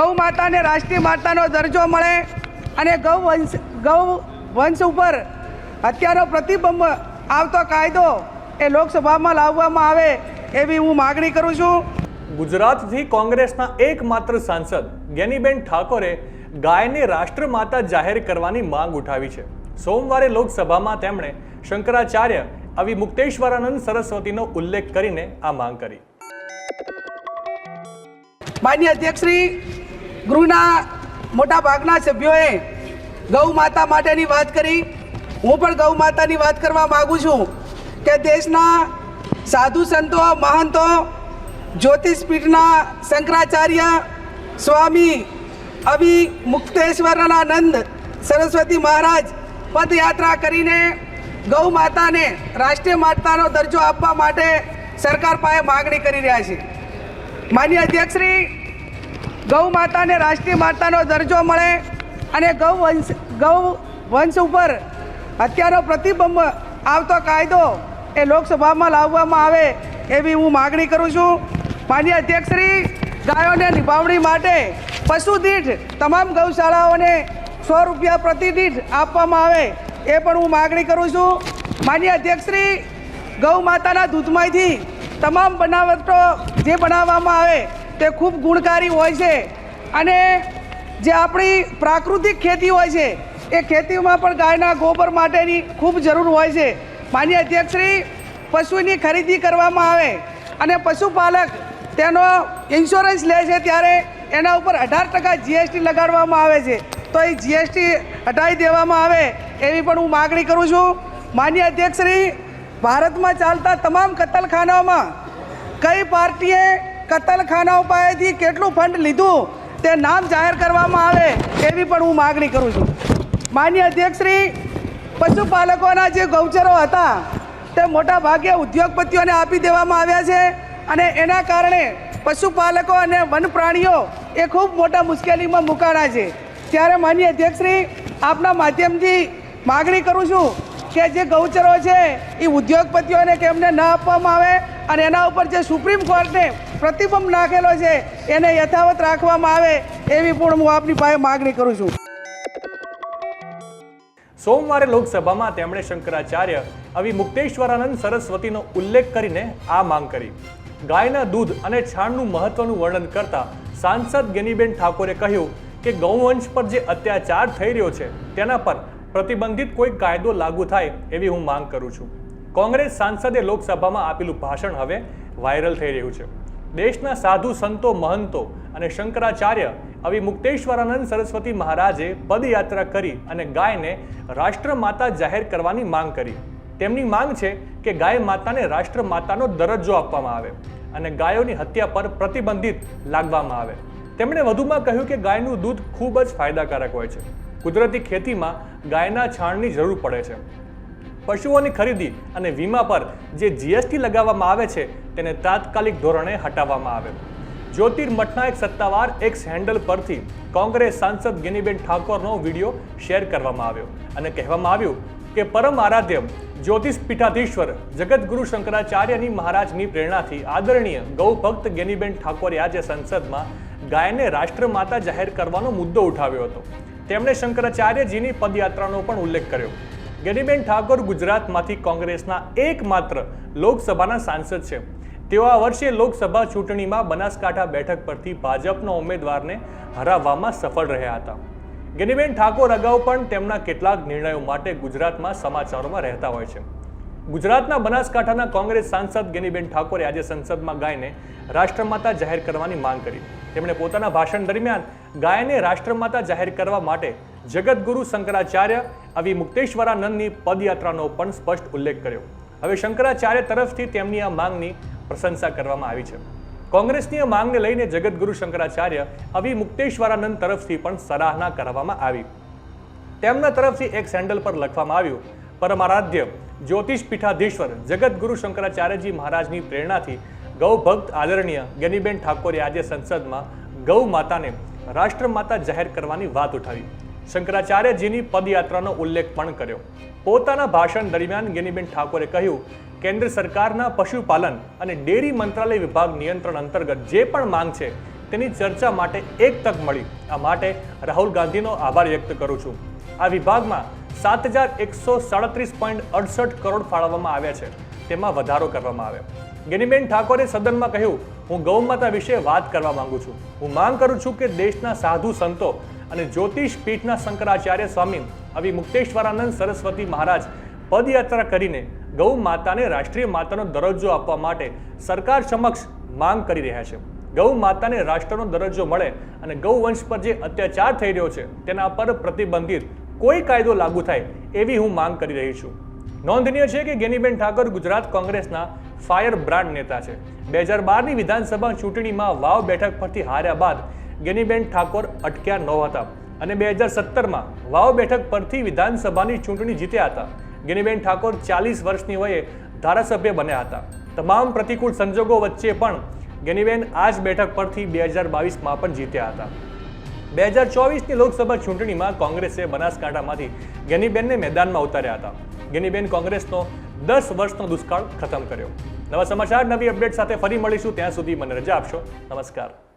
ગૌ માતાને રાષ્ટ્રીય માતાનો દરજ્જો મળે અને ગૌ વંશ ગૌ વંશ ઉપર હત્યાનો પ્રતિબંધ આવતો કાયદો એ લોકસભામાં લાવવામાં આવે એવી હું માગણી કરું છું. ગુજરાતથી કોંગ્રેસના એકમાત્ર સાંસદ જ્ઞાનીબેન ઠાકોરે ગાયને રાષ્ટ્રમાતા જાહેર કરવાની માંગ ઉઠાવી છે. સોમવારે લોકસભામાં તેમણે શંકરાચાર્ય આવી મુક્તેશ્વરાનંદ સરસ્વતીનો ઉલ્લેખ કરીને આ માંગ કરી. માન્ય અધ્યક્ષશ્રી ગૃહના મોટા ભાગના સભ્યોએ ગૌ માતા માટેની વાત કરી. હું પણ ગૌ માતાની વાત કરવા માગું છું કે દેશના સાધુ સંતો, મહંતો, જ્યોતિષપીઠના શંકરાચાર્ય સ્વામી અભિ મુક્તેશ્વરાનંદ સરસ્વતી મહારાજ પદયાત્રા કરીને ગૌ માતાને રાષ્ટ્રીય માતાનો દરજ્જો આપવા માટે સરકાર પાસે માગણી કરી રહ્યા છે. માન્ય અધ્યક્ષશ્રી ગૌ માતાને રાષ્ટ્રીય માતાનો દરજ્જો મળે અને ગૌ વંશ ગૌ વંશ ઉપર હત્યાનો પ્રતિબંધ આવતો કાયદો એ લોકસભામાં લાવવામાં આવે એવી હું માગણી કરું છું. માન્ય અધ્યક્ષશ્રી, ગાયોને નિભાવણી માટે પશુ દીઠ તમામ ગૌશાળાઓને સો રૂપિયા પ્રતિ આપવામાં આવે એ પણ હું માગણી કરું છું. માન્ય અધ્યક્ષશ્રી, ગૌ માતાના દૂધમાંથી તમામ બનાવટો જે બનાવવામાં આવે તે ખૂબ ગુણકારી હોય છે. અને જે આપણી પ્રાકૃતિક ખેતી હોય છે, એ ખેતીમાં પણ ગાયના ગોબર માટેની ખૂબ જરૂર હોય છે. માન્ય અધ્યક્ષશ્રી, પશુની ખરીદી કરવામાં આવે અને પશુપાલક તેનો ઇન્સ્યોરન્સ લે છે ત્યારે એના ઉપર અઢાર ટકા જીએસટી લગાડવામાં આવે છે. તો એ જીએસટી હટાવી દેવામાં આવે એવી પણ હું માગણી કરું છું. માન્ય અધ્યક્ષશ્રી, ભારતમાં ચાલતા તમામ કતલખાનાઓમાં કઈ પાર્ટીએ કતલખાનાઓ પાસેથી કેટલું ફંડ લીધું તે નામ જાહેર કરવામાં આવે એવી પણ હું માગણી કરું છું. માન્ય અધ્યક્ષશ્રી, પશુપાલકોના જે ગૌચરો હતા, તે મોટા ભાગે ઉદ્યોગપતિઓને આપી દેવામાં આવ્યા છે અને એના કારણે પશુપાલકો અને વન પ્રાણીઓ એ ખૂબ મોટા મુશ્કેલીમાં મુકાણા છે. ત્યારે માન્ય અધ્યક્ષશ્રી, આપના માધ્યમથી માગણી કરું છું કે જે ગૌચરો છે, એ ઉદ્યોગપતિઓને કેમને ન આપવામાં આવે અને એના ઉપર જે સુપ્રીમ કોર્ટે પ્રતિબંધ નાખેલો છે, એને યથાવત રાખવામાં આવે એવી પણ હું આપની પાસે માગણી કરું છું. સોમવારે લોકસભામાં તેમણે શંકરાચાર્ય આવી મુક્તેશ્વરાનંદ સરસ્વતીનો ઉલ્લેખ કરીને આ માંગ કરી. ગાયના દૂધ અને છાણનું મહત્વનું વર્ણન કરતા સાંસદ ગેનીબેન ઠાકોરે કહ્યું કે ગૌવંશ પર જે અત્યાચાર થઈ રહ્યો છે, તેના પર પ્રતિબંધિત કોઈ કાયદો લાગુ થાય એવી હું માંગ કરું છું. કોંગ્રેસ સાંસદે લોકસભામાં આપેલું ભાષણ હવે વાયરલ થઈ રહ્યું છે. દેશના સાધુ સંતો મહંતો અને શંકરાચાર્ય આવી મુક્તેશ્વરાનંદ સરસ્વતી મહારાજે પદયાત્રા કરી અને ગાયને રાષ્ટ્રમાતા જાહેર કરવાની માંગ કરી. તેમની માંગ છે કે ગાય માતાને રાષ્ટ્રમાતાનો દરજ્જો આપવામાં આવે અને ગાયોની હત્યા પર પ્રતિબંધિત લાગવામાં આવે. તેમણે વધુમાં કહ્યું કે ગાયનું દૂધ ખૂબ જ ફાયદાકારક હોય છે. કુદરતી ખેતીમાં ગાયના છાણની જરૂર પડે છે. પશુઓની ખરીદી અને વીમા પર જે જીએસટી લગાવવામાં આવે છે, તેને તાત્કાલિક ધોરણે હટાવવામાં આવે. જ્યોતિર્મઠના એક સત્તાવાર એક્સ હેન્ડલ પરથી કોંગ્રેસ સાંસદ ગિનીબેન ઠાકોરનો વીડિયો શેર કરવામાં આવ્યો અને કહેવામાં આવ્યું કે પરમ આરાધ્ય જ્યોતિષ પીઠાધીશ્વર જગતગુરુ શંકરાચાર્યની મહારાજની પ્રેરણાથી આદરણીય ગૌભક્ત ગેનીબેન ઠાકોરે આજે સંસદમાં ગાયને રાષ્ટ્રમાતા જાહેર કરવાનો મુદ્દો ઉઠાવ્યો હતો. તેમણે શંકરાચાર્યજીની પદયાત્રાનો પણ ઉલ્લેખ કર્યો. ગેનીબેન ઠાકોર ગુજરાતમાંથી કોંગ્રેસના એકમાત્ર લોકસભાના સાંસદ છે. તેઓ આ વર્ષે લોકસભા ચૂંટણીમાં બનાસકાંઠા બેઠક પરથી ભાજપના ઉમેદવારને હરાવવામાં સફળ રહ્યા હતા. ગેનીબેન ઠાકોર અગાઉ પણ તેમના કેટલાક નિર્ણયો માટે ગુજરાતમાં સમાચારોમાં રહેતા હોય છે. ગુજરાતના બનાસકાંઠાના કોંગ્રેસ સાંસદ ગેનીબેન ઠાકોરે આજે સંસદમાં ગાયને રાષ્ટ્રમાતા જાહેર કરવાની માંગ કરી. તેમણે પોતાના ભાષણ દરમિયાન ગાયને રાષ્ટ્રમાતા જાહેર કરવા માટે જગતગુરુ શંકરાચાર્ય આવી મુક્તેશ્વરાનંદની પદયાત્રાનો પણ સ્પષ્ટ ઉલ્લેખ કર્યો. હવે શંકરાચાર્ય તરફથી તેમની આ માંગની પ્રશંસા કરવામાં આવી છે. કોંગ્રેસની આ માંગને લઈને જગતગુરુ શંકરાચાર્ય આવી મુક્તેશ્વરાનંદ તરફથી પણ સરાહના કરવામાં આવી. તેમના તરફથી એક સેન્ડલ પર લખવામાં આવ્યું, પરમારાધ્ય જ્યોતિષ પીઠાધીશ્વર જગતગુરુ શંકરાચાર્યજી મહારાજની પ્રેરણાથી ગૌ ભક્ત આદરણીય ગેનીબેન ઠાકોરે આજે સંસદમાં ગૌ માતાને રાષ્ટ્રમાતા જાહેર કરવાની વાત ઉઠાવી. શંકરાચાર્યજીની પદયાત્રાનો ઉલ્લેખ પણ કર્યો. પોતાના ભાષણ દરમિયાન ગેનીબેન ઠાકોરે કહ્યું, કેન્દ્ર સરકારના પશુપાલન અને ડેરી મંત્રાલય વિભાગ નિયંત્રણ અંતર્ગત જે પણ માંગ છે, તેની ચર્ચા માટે એક તક મળી. આ માટે રાહુલ ગાંધીનો આભાર વ્યક્ત કરું છું. આ વિભાગમાં સાત હજાર એકસો સાડત્રીસ પોઈન્ટ અડસઠ કરોડ ફાળવવામાં આવ્યા છે. તેમાં વધારો કરવામાં આવ્યો. ગેનીબેન ઠાકોરે સદનમાં કહ્યું, હું ગૌમાતા વિશે વાત કરવા માંગુ છું. હું માંગ કરું છું કે દેશના સાધુ સંતો અને જ્યોતિષ પીઠના શંકરાચાર્ય સ્વામી આવી મુક્તેશ્વરાનંદ સરસ્વતી મહારાજ પદયાત્રા કરીને ગૌ માતાને રાષ્ટ્રીય માતાનો દરજ્જો આપવા માટે સરકાર સમક્ષ માંગ કરી રહ્યા છે. ગૌ માતાને રાષ્ટ્રનો દરજ્જો મળે અને ગૌવંશ પર જે અત્યાચાર થઈ રહ્યો છે, તેના પર પ્રતિબંધિત કોઈ કાયદો લાગુ થાય એવી હું માંગ કરી રહી છું. નોંધનીય છે કે ગેનીબેન ઠાકોર ગુજરાત કોંગ્રેસના ફાયર બ્રાન્ડ નેતા છે. બે હજાર બારની વિધાનસભા ચૂંટણીમાં વાવ બેઠક પરથી હાર્યા બાદ ગેનીબેન ઠાકોર અટક્યા નહોતા અને બે હજાર સત્તરમાં વાવ બેઠક પરથી વિધાનસભાની ચૂંટણી જીત્યા હતા. ગેનીબેન ઠાકોર ચાલીસ વર્ષની વયે ધારાસભ્ય બન્યા હતા. તમામ પ્રતિકૂળ સંજોગો વચ્ચે પણ ગેનીબેન આ જ બેઠક પરથી બે હજાર બાવીસમાં પણ જીત્યા હતા. બે હજાર ચોવીસની લોકસભા ચૂંટણીમાં કોંગ્રેસે બનાસકાંઠામાંથી ગેનીબેનને મેદાનમાં ઉતાર્યા હતા. ગેનીબેન કોંગ્રેસનો દસ વર્ષનો દુષ્કાળ ખતમ કર્યો. નવા સમાચાર, નવી અપડેટ સાથે ફરી મળીશું. ત્યાં સુધી મને રજા આપશો. નમસ્કાર.